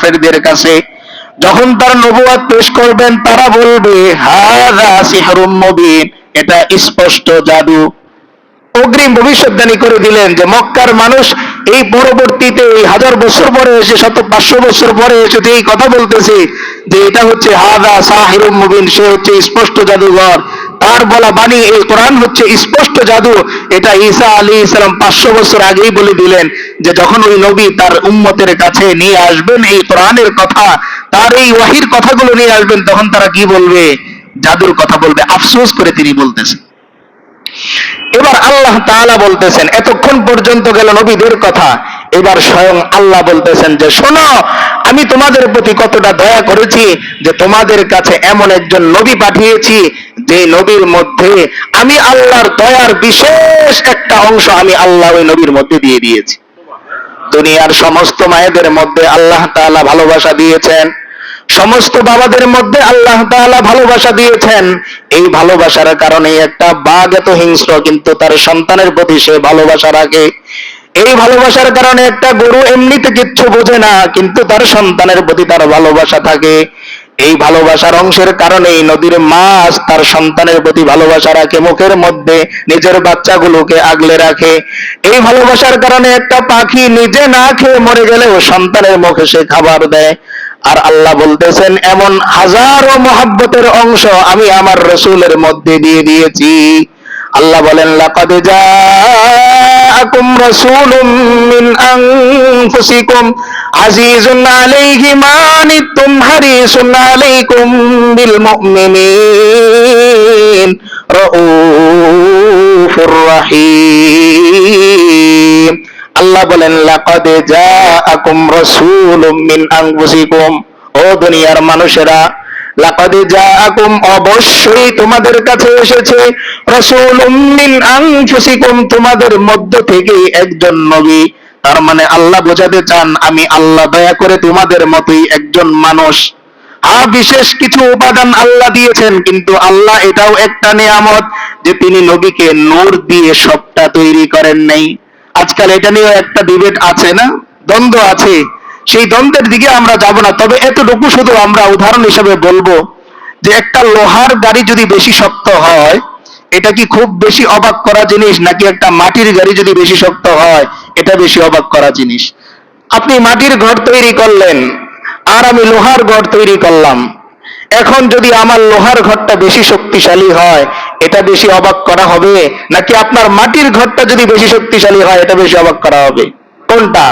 কাফেরদের কাছে। যখন তার নবুয়াত পেশ করবেন, তারা বলবে, হাযা সিহরুম মুবিন। এটা স্পষ্ট জাদু। অগ্রিম ভবিষ্যৎবাণী করে দিলেন যে, মক্কার মানুষ এই পরবর্তীতে এই হাজার বছর পরে এসে, শত পাঁচশো বছর পরে এসে এই কথা বলতেছে, যে এটা হচ্ছে হাদা সাহিরুম মুবিন, সে হচ্ছে স্পষ্ট জাদুঘর। তার বলা বাণী, এই কোরআন হচ্ছে স্পষ্ট জাদু। এটা ঈসা আলী ইসলাম পাঁচশো বছর আগেই বলে দিলেন যে যখন ওই নবী তার উম্মতের কাছে নিয়ে আসবেন এই কোরআনের কথা, তার এই ওয়াহির কথাগুলো নিয়ে আসবেন, তখন তারা কি বলবে? জাদুর কথা বলবে। আফসোস করে তিনি বলতেছেন। এবার আল্লাহ তাআলা বলতেছেন, এতক্ষণ পর্যন্ত গেল নবীদের কথা। এবার স্বয়ং আল্লাহ বলতেছেন যে, শোনো, আমি তোমাদের প্রতি কতটা দয়া করেছি যে তোমাদের কাছে এমন একজন নবী পাঠিয়েছি যে নবীর মধ্যে আমি আল্লাহর দয়ার বিশেষ একটা অংশ আমি আল্লাহ ওই নবীর মধ্যে দিয়ে দিয়েছি। দুনিয়ার সমস্ত মায়েদের মধ্যে আল্লাহ তাআলা ভালোবাসা দিয়েছেন। সমস্ত বাবাদের মধ্যে আল্লাহ তাআলা ভালোবাসা দিয়েছেন। এই ভালোবাসার কারণে একটা বাঘ এত হিংস্র, কিন্তু তার সন্তানের প্রতি সে ভালোবাসা রাখে। এই ভালোবাসার কারণে একটা গরু এমনিতে কিচ্ছু বোঝে না, কিন্তু তার সন্তানের প্রতি তার ভালোবাসা থাকে। এই ভালোবাসার অংশের কারণে নদীর মাছ তার সন্তানের প্রতি ভালোবাসা রাখে, মুখের মধ্যে নিজের বাচ্চাগুলোকে আগলে রাখে। এই ভালোবাসার কারণে একটা পাখি নিজে না খেয়ে মরে গেলেও সন্তানের মুখে সে খাবার দেয়। আর আল্লাহ বলতেছেন, এমন হাজারো মহাব্বতের অংশ আমি আমার রসুলের মধ্যে দিয়ে দিয়েছি। আল্লাহ বলেন আল্লাহ বলেন লাকাদ জাআকুম রাসূলুম ও দুনিয়ার মানুষেরা অবশ্যই তোমাদের কাছে এসেছে। তোমাদের মধ্য থেকে একজন নবী। তার মানে আল্লাহ বোঝাতে চান, আমি আল্লাহ দয়া করে তোমাদের মতোই একজন মানুষ। আর বিশেষ কিছু উপাদান আল্লাহ দিয়েছেন, কিন্তু আল্লাহ এটাও একটা নিয়ামত যে তিনি নবীকে নূর দিয়ে সবটা তৈরি করেন নাই। আজকাল এটা নিয়েও একটা ডিবেট আছে না? দ্বন্দ্ব আছে। সেই দ্বন্দ্বের দিকে আমরা যাব না। তবে এতটুকু শুধু আমরা উদাহরণ হিসেবে বলব যে একটা লোহার গাড়ি যদি বেশি শক্ত হয়, এটা কি খুব বেশি অবাক করা জিনিস? নাকি একটা মাটির গাড়ি যদি বেশি শক্ত হয়, এটা বেশি অবাক করা জিনিস? আপনি মাটির ঘর তৈরি করলেন, আর আমি লোহার ঘর তৈরি করলাম। এখন যদি আমার লোহার ঘরটা বেশি শক্তিশালী হয়, এটা বেশি অবাক করা হবে? নাকি আপনার মাটির ঘরটা যদি বেশি শক্তিশালী হয়, এটা বেশি অবাক করা হবে? কোনটা?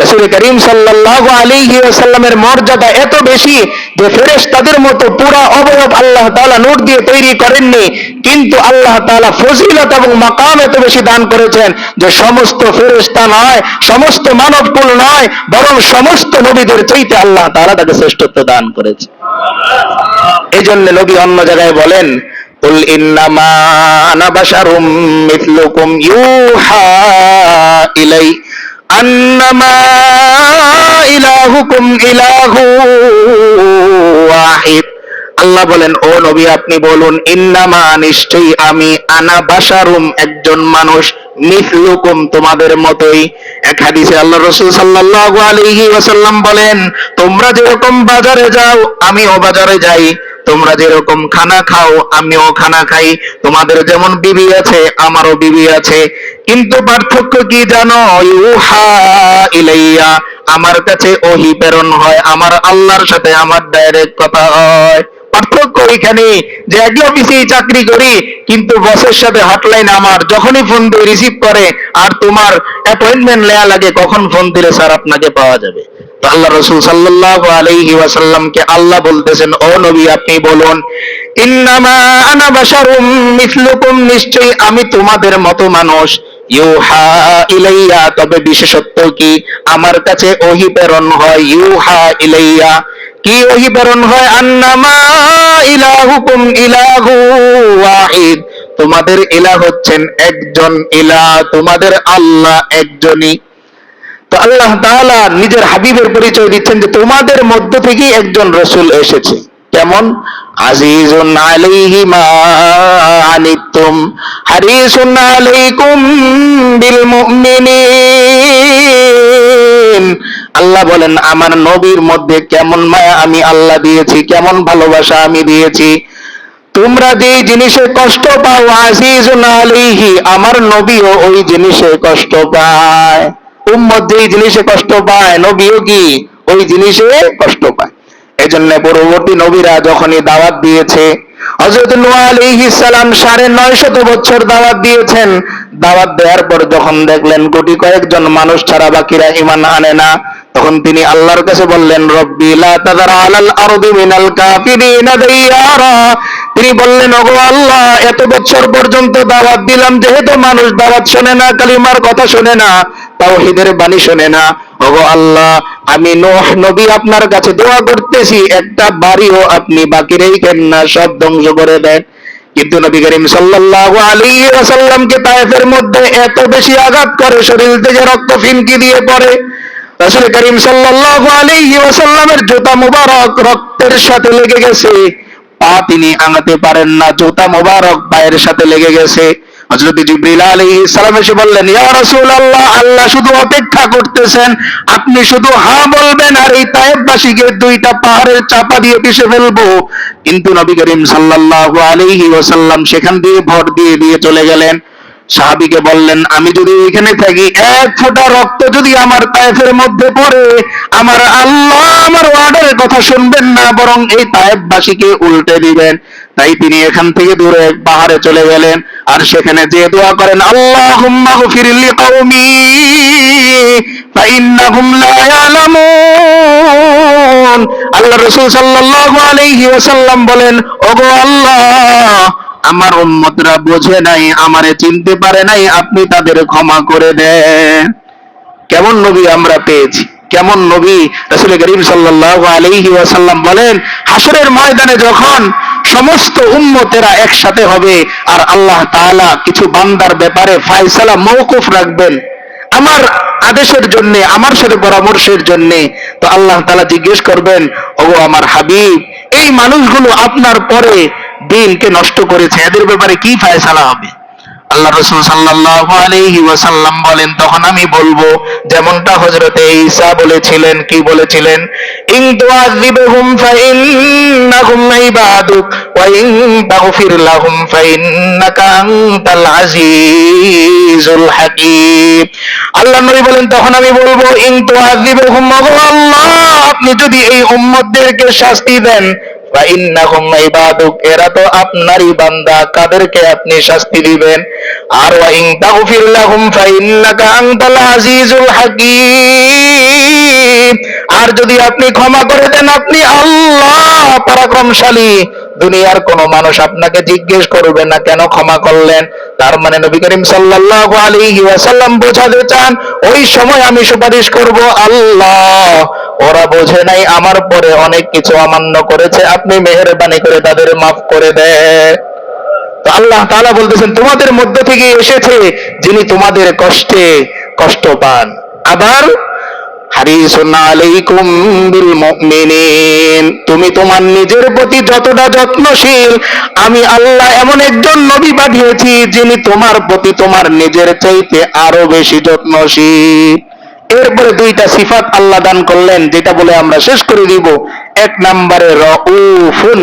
রাসূল করিম সাল্লাল্লাহু আলাইহি ওয়াসাল্লামের মর্যাদা এত বেশি যে ফেরেশতাদের মতো পুরা অবয়ব আল্লাহ তাআলা নূর দিয়ে তৈরি করেননি কিন্তু আল্লাহ তাআলা ফজিলত এবং মাকাম এত বেশি দান করেছেন যে সমস্ত ফেরেশতা নয় সমস্ত মানবকুল নয় বরং সমস্ত নবীদের চাইতে আল্লাহ তাআলা তাকে শ্রেষ্ঠত্ব দান করেছে এই জন্য নবী অন্য জায়গায় বলেন قل إنما أنا بشر مثلكم يوحى إلي أنما إلهكم إله واحد আল্লাহ বলেন ও নবী আপনি বলুন ইন্নামা নিশ্চয়ই আমি আনা বাশারুম একজন মানুষ মিথলুকুম তোমাদের মতোই এক হাদিসে আল্লাহ রসুল সাল্লাল্লাহু আলাইহি ওয়াসাল্লাম বলেন তোমরা যেরকম বাজারে যাও আমিও বাজারে যাই তোমরা যেরকম খানা খাও, আমিও খানা খাই। তোমাদের যেমন বিবি আছে, আমারও বিবি আছে। কিন্তু পার্থক্য কি জানো? ইউহা ইলাইয়া, আমার কাছে ওহি প্রেরণ হয়, আমার আল্লাহর সাথে আমার ডাইরেক্ট কথা হয়। পার্থক্য এখানে যে এক অফিসেই চাকরি করি, কিন্তু বসের সাথে হটলাইন আমার, যখনই ফোন দিয়ে রিসিভ করে, আর তোমার অ্যাপয়েন্টমেন্ট নেওয়া লাগে, কখন ফোন দিলে স্যার আপনাকে পাওয়া যাবে? আল্লাহ রসুল সাল্লাল্লাহু আলাইহি ওয়াসাল্লামকে আল্লাহ বলতেছেন, ও নবী, আপনি বলুন, ইন্নামা আনা বাশারুম মিথলুকুম নিশ্চয়ই আমি তোমাদের মতো মানুষ। ইউহা ইলাইয়া, তবে বিশেষত্ব কি? আমার কাছে ওহি প্রেরণ হয়, ইউহা ইলাইয়া। কি ওহি প্রেরণ হয়? আন্নামা ইলাহুকুম ইলাহু ওয়াহিদ। তোমাদের ইলাহ হচ্ছেন একজন ইলাহ, তোমাদের আল্লাহ একজনই। তো আল্লাহ তাআলা নিজের হাবিবের পরিচয় দিচ্ছেন যে তোমাদের মধ্য থেকেই একজন রসুল এসেছে। কেমন? আলাইহি মা আল্লাহ বলেন, আমার নবীর মধ্যে কেমন মায়া আমি আল্লাহ দিয়েছি, কেমন ভালোবাসা আমি দিয়েছি। তোমরা যে জিনিসে কষ্ট পাও, আজিজুন আলাইহি, আমার নবীও ওই জিনিসে কষ্ট পায়। উম্মত যেই জিনিসে কষ্ট পায়, নবীও কি ওই জিনিসে কষ্ট পায়। এজন্য পরবর্তী নবীরা যখনই দাওয়াত দিয়েছে সালাম সাড়ে নয় শত বছর দাওয়াত দিয়েছেন। দাওয়াত দেওয়ার পর যখন দেখলেন কোটি কয়েকজন মানুষ ছাড়া বাকিরা ঈমান আনে না, তখন তিনি আল্লাহর কাছে বললেন, রব্বি মিনাল তিনি বললেন, ওগো আল্লাহ, এত বছর পর্যন্ত দাওয়াত দিলাম, যেহেতু মানুষ দাওয়াত শোনে না, কালিমার কথা শোনে না তাওহীদের বাণী শোনে না। ওগো আল্লাহ, আমি নোহ নবী আপনার কাছে দোয়া করতেছি, একটা বাড়িও আপনি বাকি রেখেন না, সব ধ্বংস করে দেন। কিন্তু নবী করিম সাল্লাল্লাহু আলাইহি ওয়াসাল্লামকে তায়েফের মধ্যে এত বেশি আঘাত করে, শরীর থেকে রক্ত ফিনকি দিয়ে পড়ে। রাসূল করিম সাল্লাল্লাহু আলাইহি ওয়াসাল্লামের জুতা মুবারক রক্তের সাথে লেগে গেছে। পা তিনি আঙাতে পারেন না, জুতা মুবারক পায়ের সাথে লেগে গেছে। হযরত জিবরিল আলাইহিস সালাম এসে বললেন, ইয়া আল্লাহ শুধু অপেক্ষা করতেছেন। আপনি শুধু হ্যাঁ বলবেন আর এই তায়েববাসীকে দুইটা পাহাড়ের চাপা দিয়ে পিষে ফেলব। কিন্তু নবী করিম সাল্লাল্লাহু আলাইহি ওয়াসাল্লাম সেখান দিয়ে ভর দিয়ে দিয়ে চলে গেলেন। সাহাবীকে বললেন, আমি যদি এখানে থাকি, এক ফোঁটা রক্ত যদি আমার তায়েফের মধ্যে পড়ে, আমার আল্লাহ আমার ওয়ার্ডের কথা শুনবেন না, বরং এই তায়েববাসীকে উল্টে দিবেন। তাই তিনি এখান থেকে দূরে পাহাড়ে চলে গেলেন। আর সেখানে যে দোয়া করেন, আল্লাহুম্মা গফির লিকাওমি ফাইন্নাহুম লা ইয়ালামুন। আল্লাহ রাসূল সাল্লাল্লাহু আলাইহি ওয়াসাল্লাম বলেন, ওগো আল্লাহ, আমার উম্মতরা বোঝে নাই, আমারে চিনতে পারে নাই, আপনি তাদের ক্ষমা করে দেন। কেমন নবী আমরা পেয়েছি? কেমন নবী? রাসূল করিম সাল্লাল্লাহু আলাইহি ওয়াসাল্লাম বলেন হাসরের ময়দানে যখন সমস্ত উম্মতেরা একসাথে হবে আর আল্লাহ তাআলা কিছু বান্দার ব্যাপারে ফায়সালা মৌকুফ রাখবেন। আমার আদেশের জন্য, আমার সাথে পরামর্শের জন্য। তো আল্লাহ তালা জিজ্ঞেস করবেন ও আমার হাবিব, এই মানুষগুলো আপনার পরে দিনকে নষ্ট করেছে, এদের ব্যাপারে কি ফায়সালা হবে? আল্লাহ রসুল সাল্লাল্লাহু আলাইহি ওয়াসাল্লাম বলেন, তখন আমি বলব, যেমনটা হযরতে ঈসা বলেছিলেন, কি বলেছিলেন? ইন তুআযিবহুম ফাইন্নাহুম ইবাদুক, ওয়া ইন তাগফির লাহুম ফাইন্নাকা আনতাল আজিজুল হাকীম। আল্লাহ নবী বলেন, তখন আমি বলব, ইন তুআযিবহুম আল্লাহ, আপনি যদি এই উম্মতদেরকে শাস্তি দেন ফাইন্নাহুম ইবাদুক, এরা তো আপনারই বান্দা, কাদেরকে আপনি শাস্তি দিবেন? আর ওয়া ইন তাগফির লাহুম আনতাল আজিজুল আর যদি আপনি ক্ষমা করে দেন, আপনি আল্লাহ পরাক্রমশালী। দুনিয়ার কোন মানুষ আপনাকে জিজ্ঞেস করবে না, কেন ক্ষমা করলেন? তার মানে নবী করিম সাল্লাল্লাহু আলাইহি ওয়াসাল্লাম বোঝাতে চান, ওই সময় আমি সুপারিশ করব আল্লাহ। ওরা বোঝে নাই, আমার পরে অনেক কিছু অমান্য করেছে, আপনি মেহেরবানি করে তাদের মাফ করে দেন তো আল্লাহ তাআলা বলতেছেন, তোমাদের মধ্য থেকে এসেছে যিনি তোমাদের কষ্টে কষ্ট পান। আবার তুমি তোমার নিজের প্রতি যতটা যত্নশীল, আমি আল্লাহ এমন একজন নবী পাঠিয়েছি, যিনি তোমার প্রতি তোমার নিজের চাইতে আরও বেশি যত্নশীল। এরপরে দুইটা সিফাত আল্লাহ দান করলেন, যেটা বলে আমরা শেষ করে দিব। এক নম্বরে রউফুন,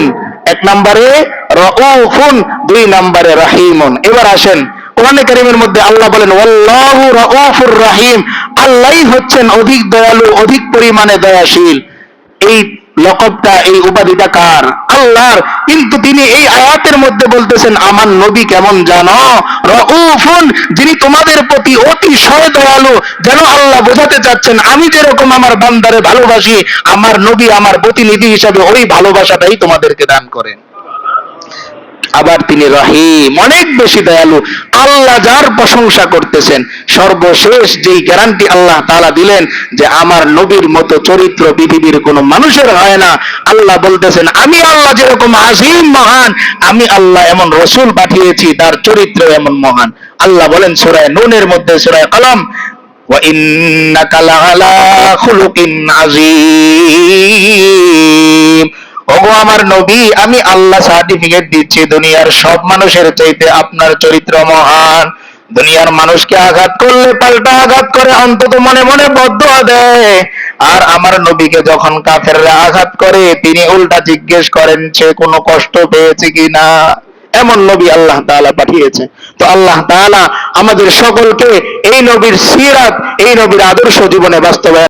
এক নম্বরে রউফুন, দুই নম্বরে রাহিমুন। এবার আসেন কোরআনে কারিমের মধ্যে আল্লাহ বলেন, ওয়াল্লাহু রাউফুর রাহিম। আল্লাহই হচ্ছেন অধিক দয়ালু, অধিক পরিমাণে দয়াশীল। এই লকবটা, এই উপাধিটা কার? আল্লাহর। কিন্তু তিনি এই আয়াতের মধ্যে বলতেছেন, আমার নবী কেমন জানো? রউফুন, যিনি তোমাদের প্রতি অতিশয় দয়ালু যেন আল্লাহ বোঝাতে চাচ্ছেন, আমি যেরকম আমার বান্দারে ভালোবাসি, আমার নবী আমার প্রতিনিধি হিসাবে ওই ভালোবাসাটাই তোমাদেরকে দান করেন। আবার তিনি রহিম অনেক বেশি দয়ালু আল্লাহ যার প্রশংসা করতেছেন সর্বশেষ যেই গ্যারান্টি আল্লাহ তাআলা দিলেন যে আমার নবীর মতো চরিত্র পৃথিবীর কোন মানুষের হয় না আল্লাহ বলতেছেন আমি আল্লাহ যেরকম আজিম মহান আমি আল্লাহ এমন রসুল পাঠিয়েছি তার চরিত্র এমন মহান আল্লাহ বলেন সূরা নুনের মধ্যে সূরা কলম وإنك لعلى خلق عظيم ওগো আমার নবী, আমি আল্লাহ সার্টিফিকেট দিচ্ছি দুনিয়ার সব মানুষের চাইতে আপনার চরিত্র মহান। দুনিয়ার মানুষকে আঘাত করলে পাল্টা আঘাত করে, অন্তত মনে মনে বদ্ধ দেয়। আর আমার নবীকে যখন কাফেররা আঘাত করে, তিনি উল্টা জিজ্ঞেস করেন, সে কোনো কষ্ট পেয়েছে কিনা? এমন নবী আল্লাহ তাআলা পাঠিয়েছে। তো আল্লাহ তাআলা আমাদের সকলকে এই নবীর সিরাত, এই নবীর আদর্শ জীবনে বাস্তবায়ন